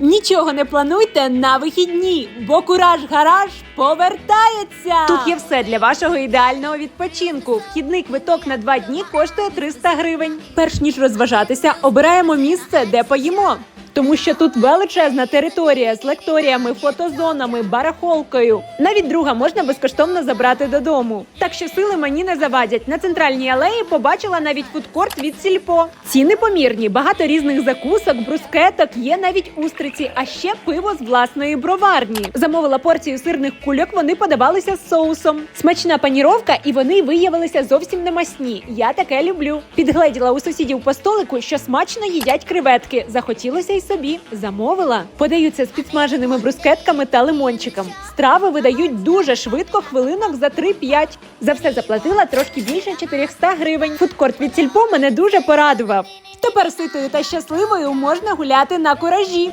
Нічого не плануйте на вихідні, бо кураж гараж повертається. Тут є все для вашого ідеального відпочинку. Вхідний квиток на два дні коштує 300 гривень. Перш ніж розважатися, обираємо місце, де поїмо. Тому що тут величезна територія з лекторіями, фотозонами, барахолкою. Навіть друга можна безкоштовно забрати додому. Так що сили мені не завадять. На центральній алеї побачила навіть фудкорт від сільпо. Ціни помірні, багато різних закусок, брускеток, є навіть устриці, а ще пиво з власної броварні. Замовила порцію сирних кульок. Вони подавалися з соусом. Смачна паніровка, і вони виявилися зовсім не масні. Я таке люблю. Підгледіла у сусідів по столику, що смачно їдять креветки. Захотілося й собі. Замовила. Подаються з підсмаженими брускетками та лимончиком. Страви видають дуже швидко, хвилинок за 3-5. За все заплатила трошки більше 400 гривень. Фудкорт від сільпо мене дуже порадував. Тепер ситою та щасливою можна гуляти на куражі.